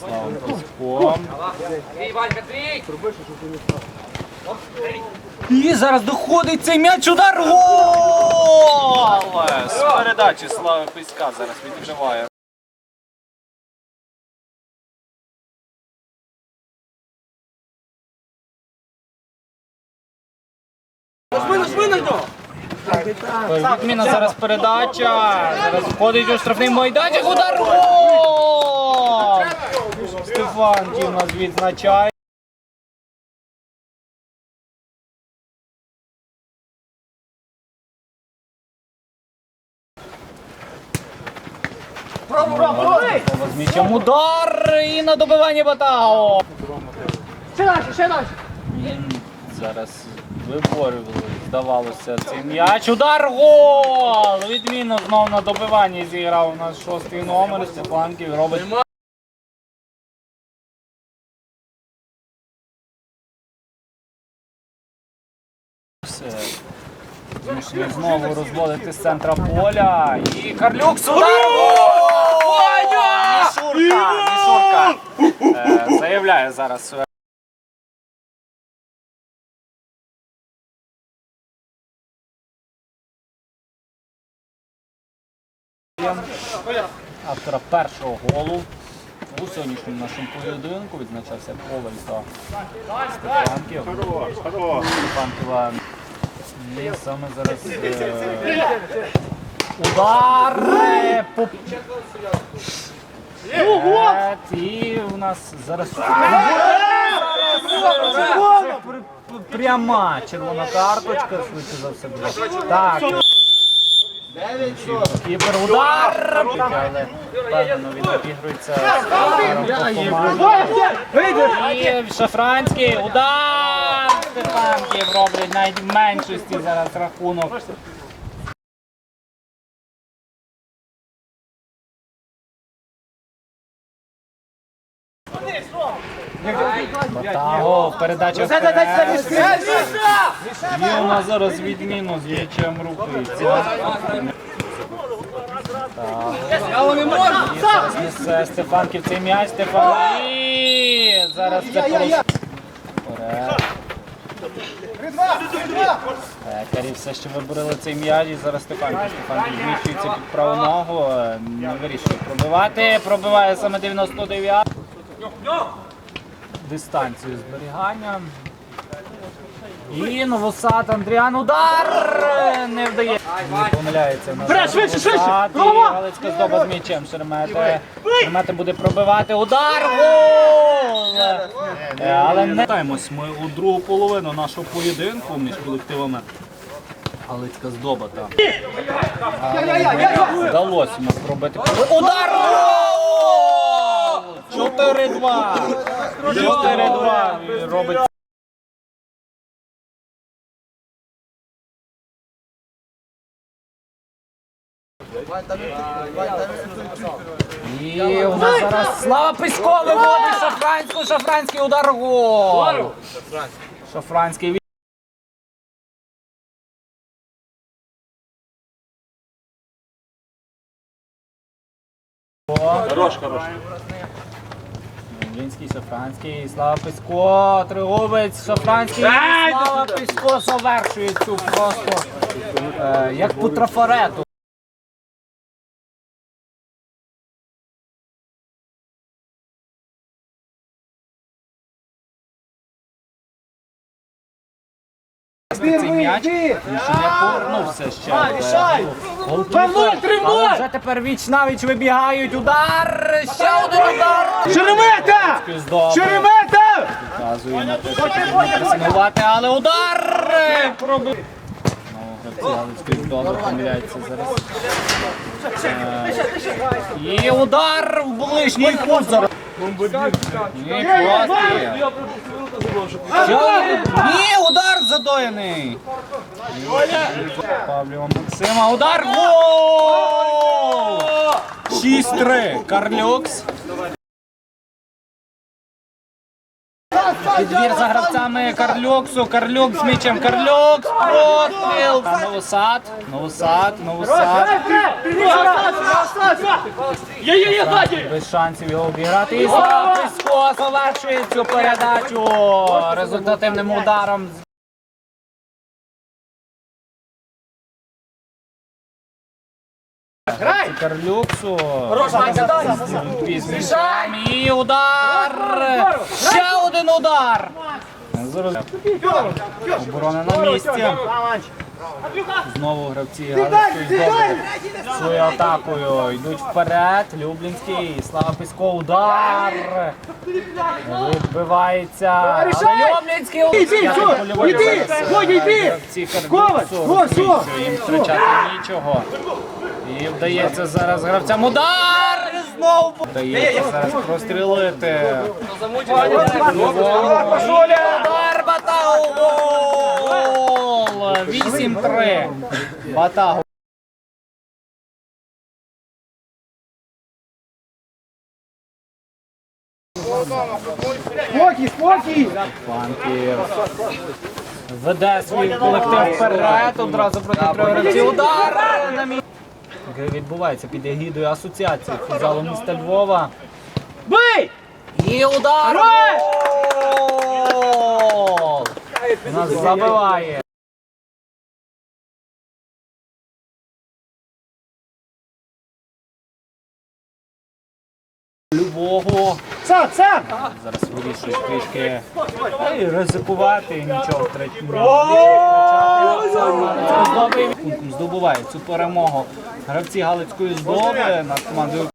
Славом Паськом. І зараз доходить цей м'яч удар гол! З передачі Слави Писька зараз відкриває. Відміна зараз передача. Зараз входить у штрафний майданчик. Удар гол! Стефанків нас відзначає. З м'ячем удар і на добивання Батао. Ще далі, ще далі. Зараз виборювали, здавалося, цей м'яч. Удар гол! Відмінно знов на добиванні зіграв у нас шостий номер. Стефанків робить. Все. Змушений знову розводити з центра поля. І Карлюк з удару! Мішурка! Мішурка! Е, Заявляє зараз автора першого голу у сьогоднішньому нашому поєдинку відзначався Коваль та Степанків. Степанкова. І саме зараз е, удар по І у нас зараз пряма червона карточка, швидше за все буде. Так. Кіпер удар! Він обігрується. І Шафранський удар! Стефанків роблять навіть в меншості зараз рахунок. Батаго, передача вперед. І у нас зараз відміну з. Так. І зараз несе Стефанків цей м'яч, Стефан. І зараз це порос- Вперед. Пекарі все ще виборили цей м'яч і зараз Стефанків. Стефанків зміщується під праву ногу, не вирішує пробивати. Пробиває саме 99. Дистанцію зберігання. І новосад Андріан удар не вдає. Не помиляється на швидше, швидше! Галицька здоба з м'ячем. Шеремета. Шеремета буде пробивати. Удар! Гол! Але не Вертаємось ми у другу половину нашого поєдинку між колективами. Галицька здоба та вдалося йому пробити. Удар! Гол! 4-2! 4-2 робить. І у нас зараз Слава Писько виводить Шафранську, Шафранський удар гол. Шафранський від- Хорош, хорош. Лінський, Шафранський, Слава Писько, Тригубець, Шафранський, Слава Писько завершує цю просто е, як по трафарету. Цей м'яч, він ще не повернувся ще. голкіпер. Але вже тепер віч навіч вибігають. Удар! Ще один удар! Черемета! Черемета! Показує на те, але удар! Галицької добре помиляються зараз. Е, І удар в ближній кут зараз. Ні, класний. Ні, удар задоєний. Павліва Максима, удар, гол! 6-3, Карлюкс. Підбір за гравцями Карлюксу. Карлюк з м'ячем. Карлюк. Постріл. Новосад. Новосад. Новосад. Без шансів його обіграти. І Слава завершує цю передачу результативним ударом. Грай! Карлюксу. Дай! І удар. Ще один удар. Зараз оборона на місці. Знову гравці здобули свою атакою. Йдуть вперед. Люблінський. Слава Пісько. Удар. Відбивається. Але Люблінський удар. Іди, Іди, во, що? розуміють, що Їм втрачати нічого. І вдається зараз гравцям удар! І знову вдається зараз прострілити. Удар Батагу! Гол! 8-3. Батагу. Спокій, спокій! Фанків. Веде свій колектив вперед, одразу проти трьох гравців. Удар на. Відбувається під егідою асоціації футзалу міста Львова. Бий! І удар! Гол! Нас забиває. Любого. Сам, сам! Зараз вирішують трішки і ризикувати, і нічого втрачати. Здобуває цю перемогу. Гравці Галицької здоби над командою